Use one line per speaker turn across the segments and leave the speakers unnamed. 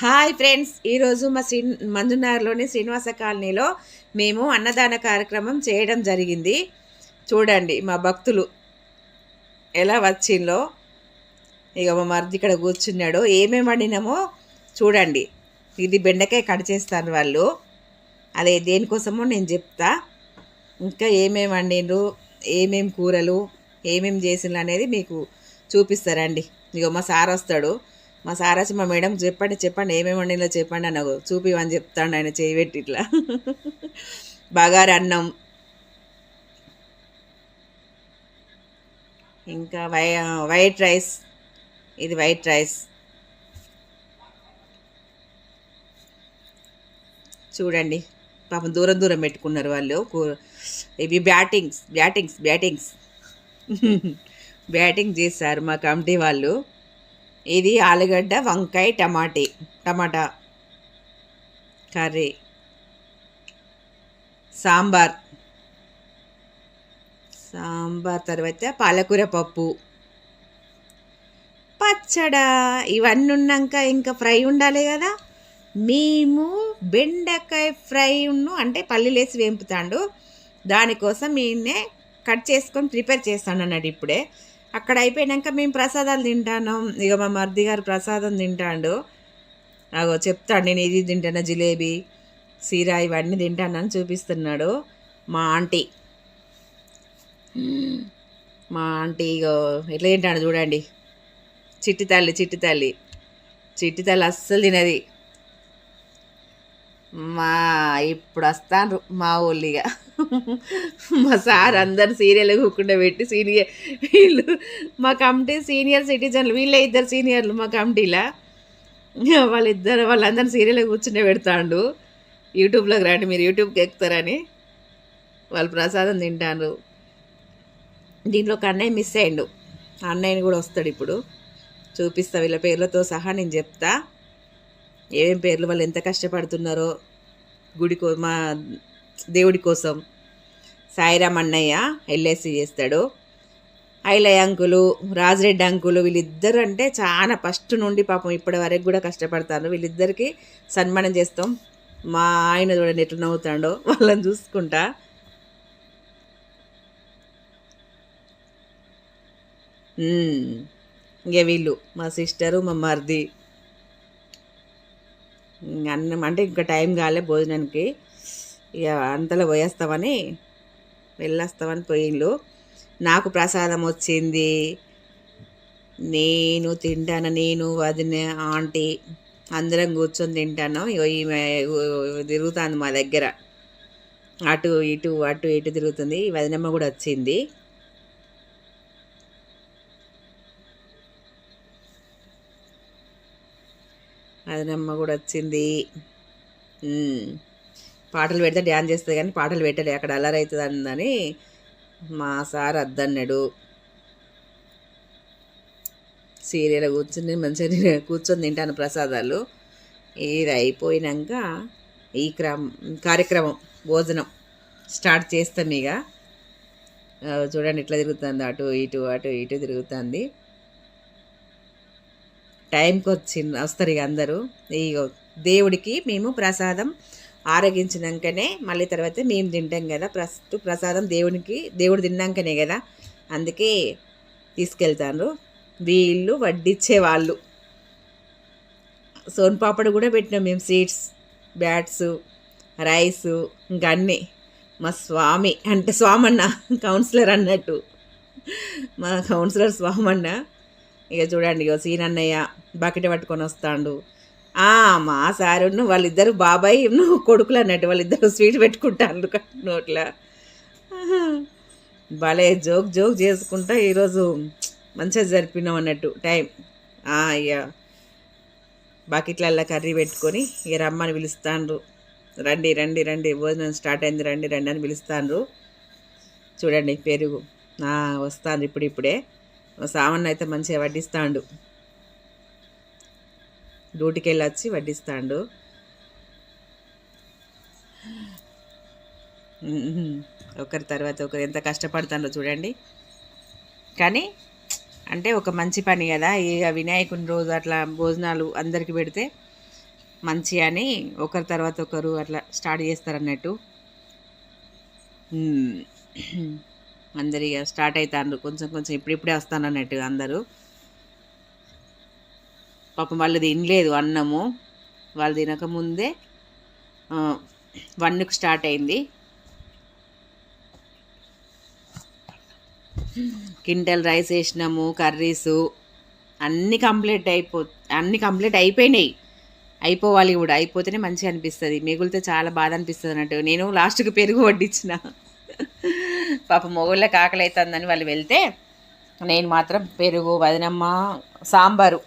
Hi friends ఈరోజు మా శ్రీ మంజునగర్లోని శ్రీనివాస కాలనీలో మేము అన్నదాన కార్యక్రమం చేయడం జరిగింది. చూడండి మా భక్తులు ఎలా వచ్చిందో. ఇక మా మరిది ఇక్కడ కూర్చున్నాడు. ఏమేమి వండినామో చూడండి. ఇది బెండకాయ కట్ చేస్తాను వాళ్ళు. అదే దేనికోసమో నేను చెప్తా. ఇంకా ఏమేమి వండిండ్రు ఏమేమి కూరలు ఏమేమి చేసిండ్రు అనేది మీకు చూపిస్తారండి ఇక మా సార్ వస్తాడు. మా సార్ మా మేడం చెప్పండి చెప్పండి ఏమేమి వండిలో చెప్పండి అని నాకు చూపివని చెప్తాడు ఆయన చేయి పెట్టి ఇట్లా. బగారు అన్నం. ఇంకా వై వైట్ రైస్. ఇది వైట్ రైస్. చూడండి. పాపం దూరం దూరం పెట్టుకున్నారు వాళ్ళు. ఇవి బ్యాటింగ్స్ బ్యాటింగ్స్ బ్యాటింగ్స్. బ్యాటింగ్ చేశారు మా కమిటీ వాళ్ళు. ఇది ఆలుగడ్డ వంకాయ టమాటీ టమాటా కర్రీ. సాంబార్. సాంబార్ తర్వాత పాలకూర పప్పు. పచ్చడా. ఇవన్నీ ఉన్నాక ఇంకా ఫ్రై ఉండాలి కదా. మేము బెండకాయ ఫ్రై అంటే పల్లీలేసి వేంపుతాడు. దానికోసం ఈయన్నే కట్ చేసుకొని ప్రిపేర్ చేస్తాను అన్నాడు ఇప్పుడే. అక్కడ అయిపోయినాక మేము ప్రసాదాలు తింటాను ఇక మా మర్ది గారు ప్రసాదం తింటాడు. అగో చెప్తాడు నేను ఇది తింటాను జిలేబీ సీరా ఇవన్నీ తింటానని చూపిస్తున్నాడు మా ఆంటీ. మా ఆంటీ ఇగో ఎట్లా తింటాడు చూడండి. చిట్టి తల్లి చిట్టి తల్లి. చిట్టి తల్లి అస్సలు తినది. మా ఇప్పుడు వస్తాను మా ఊళ్ళిగా. మా సార్ అందరు సీరియల్ కూకుండా పెట్టి సీనియర్ వీళ్ళు మా కమిటీ సీనియర్ సిటిజన్లు వీళ్ళే ఇద్దరు సీనియర్లు మా కమిటీలో. వాళ్ళిద్దరు వాళ్ళందరూ సీరియల్ కూర్చునే పెడతాండు. యూట్యూబ్లోకి రండి మీరు యూట్యూబ్కి ఎక్కుతారని వాళ్ళు ప్రసాదం తింటాను దీంట్లో ఒక అన్నయ్య మిస్ అయ్యిండు. అన్నయ్యని కూడా వస్తాడు ఇప్పుడు. చూపిస్తా వీళ్ళ పేర్లతో సహా నేను చెప్తా. ఏం పేర్లు వాళ్ళు ఎంత కష్టపడుతున్నారో గుడి కో మా దేవుడి కోసం సాయిరామ్ అన్నయ్య ఎల్ఐసి చేస్తాడు. ఐలయ్య అంకులు రాజరెడ్డి అంకులు వీళ్ళిద్దరు అంటే చాలా ఫస్ట్ నుండి పాపం ఇప్పటి వరకు కూడా కష్టపడతారు. వీళ్ళిద్దరికి సన్మానం చేస్తాం. మా ఆయన చూడండి ఎట్లా నవ్వుతాడో వాళ్ళని చూసుకుంటా. ఉమ్, ఇక వీళ్ళు మా సిస్టరు మా మరిది. అన్నం అంటే ఇంకా టైం కాలే భోజనానికి. ఇక అంతలో పోయేస్తామని వెళ్ళొస్తామని పోయిండు నాకు ప్రసాదం వచ్చింది. నేను తింటాను నేను వదిన ఆంటీ అందరం కూర్చొని తింటాను. ఈమె తిరుగుతుంది మా దగ్గర. అటు ఇటు అటు ఇటు తిరుగుతుంది. వదినమ్మ కూడా వచ్చింది. అదనమ్మ కూడా వచ్చింది. పాటలు పెడితే డ్యాన్స్ చేస్తుంది కానీ పాటలు పెట్టలే అక్కడ అల్లరి అవుతుంది అందని మా సార్ అద్దన్నాడు. సీరియల్ కూర్చుని మంచిగా కూర్చొని తింటాను ప్రసాదాలు. ఇది అయిపోయినాక ఈ క్రమ కార్యక్రమం భోజనం స్టార్ట్ చేస్తాం ఇక. చూడండి ఇట్లా తిరుగుతుంది అటు ఇటు అటు ఇటు తిరుగుతుంది. టైంకి వచ్చింది వస్తారు ఇక అందరూ. ఇగో దేవుడికి మేము ప్రసాదం ఆరగించినాకనే మళ్ళీ తర్వాత మేము తింటాం కదా. ఫస్ట్ ప్రసాదం దేవునికి దేవుడు తిన్నాకనే కదా. అందుకే తీసుకెళ్తాను వీళ్ళు వడ్డిచ్చే వాళ్ళు సోన్ పాపడ్ కూడా పెట్టినాం మేము సీడ్స్ బ్యాట్స్ రైస్ ఇంకా అన్నీ. మా స్వామి అంటే స్వామన్న కౌన్సిలర్ అన్నట్టు. మా కౌన్సిలర్ స్వామన్న. ఇక చూడండి ఇక సీనన్నయ్య బకెట్ పట్టుకొని వస్తాడు. మా సారును వాళ్ళిద్దరు బాబాయ్ నువ్వు కొడుకులు అన్నట్టు వాళ్ళిద్దరు స్వీట్ పెట్టుకుంటాను నోట్ల. భలే జోక్ జోక్ చేసుకుంటా ఈరోజు మంచిగా జరిపినాం అన్నట్టు టైం. అయ్యా బకెట్లల్లో కర్రీ పెట్టుకొని ఇక రమ్మని పిలుస్తాండ్రు. రండి రండి రండి భోజనం స్టార్ట్ అయింది రండి రండి అని పిలుస్తాండ్రు. చూడండి పెరుగు. వస్తాను ఇప్పుడు ఇప్పుడే. మా సామాన్ అయితే మంచిగా వడ్డిస్తాండు. డ్యూటీకి వెళ్ళి వచ్చి వడ్డిస్తాండు. ఒకరి తర్వాత ఒకరు ఎంత కష్టపడతాడో చూడండి. కానీ అంటే ఒక మంచి పని కదా ఇక వినాయకుని రోజు అట్లా భోజనాలు అందరికి పెడితే మంచి అని ఒకరి తర్వాత ఒకరు అట్లా స్టార్ట్ చేస్తారు అన్నట్టు అందరు ఇక స్టార్ట్ అవుతారు కొంచెం కొంచెం ఇప్పుడిప్పుడే వస్తాను అన్నట్టు అందరూ. పాపం వాళ్ళు తినలేదు అన్నము. వాళ్ళు తినకముందే వన్కు వన్కి స్టార్ట్ అయింది. కింటల్ రైస్ వేసినాము కర్రీసు అన్నీ కంప్లీట్ అయిపో అన్నీ కంప్లీట్ అయిపోయినాయి. అయిపోవాలి కూడా అయిపోతేనే మంచిగా అనిపిస్తుంది. మిగులితే చాలా బాధ అనిపిస్తుంది అన్నట్టు నేను లాస్ట్కి పెరుగు వడ్డించిన పాప మొగుళ్ళకి ఆకలి అవుతుందని వాళ్ళు వెళ్తే నేను మాత్రం పెరుగు వదినమ్మ సాంబారు.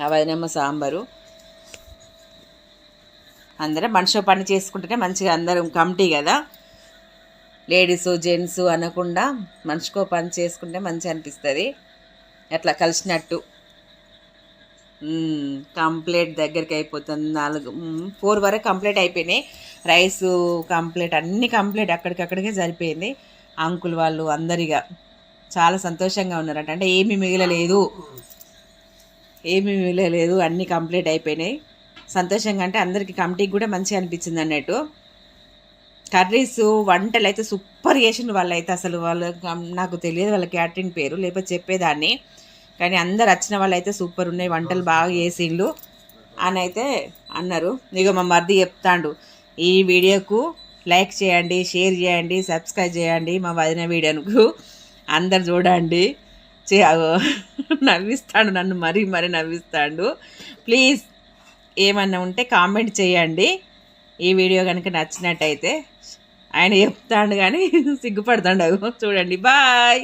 ఆ వదినమ్మ సాంబారు. అందరం మనిషి పని చేసుకుంటేనే మంచిగా అందరం కమిటీ కదా. లేడీస్ జెంట్స్ అనకుండా మనిషికో పని చేసుకుంటే మంచిగా అనిపిస్తుంది. అట్లా కలిసినట్టు. కంప్లీట్ దగ్గరికి అయిపోతుంది. నాలుగు ఫోర్ వరకు కంప్లీట్ అయిపోయినాయి. రైస్ కంప్లీట్ అన్నీ కంప్లీట్ అక్కడికక్కడికే సరిపోయింది. అంకుల్ వాళ్ళు అందరిగా చాలా సంతోషంగా ఉన్నారట. అంటే ఏమీ మిగలలేదు. ఏమీ మిగలలేదు. అన్నీ కంప్లీట్ అయిపోయినాయి. సంతోషంగా అంటే అందరికీ కమిటీకి కూడా మంచిగా అనిపించింది అన్నట్టు. కర్రీస్ వంటలు అయితే సూపర్ చేసిండు వాళ్ళు అయితే అసలు. వాళ్ళ నాకు తెలియదు వాళ్ళ క్యాటరింగ్ పేరు లేకపోతే చెప్పేదాన్ని. కానీ అందరు వచ్చిన వాళ్ళు అయితే సూపర్ ఉన్నాయి. వంటలు బాగా చేసిండ్రు. అని అయితే అన్నారు. ఇక మా మరిది చెప్తాండు. ఈ వీడియోకు లైక్ చేయండి షేర్ చేయండి సబ్స్క్రైబ్ చేయండి మా వదిన వీడియోకు అందరు చూడండి. చే నవ్విస్తాడు నన్ను మరీ మరీ నవ్విస్తాడు. ప్లీజ్ ఏమన్నా ఉంటే కామెంట్ చేయండి. ఈ వీడియో కనుక నచ్చినట్టయితే ఆయన చెప్తాడు కానీ సిగ్గుపడతాడు. చూడండి. బాయ్.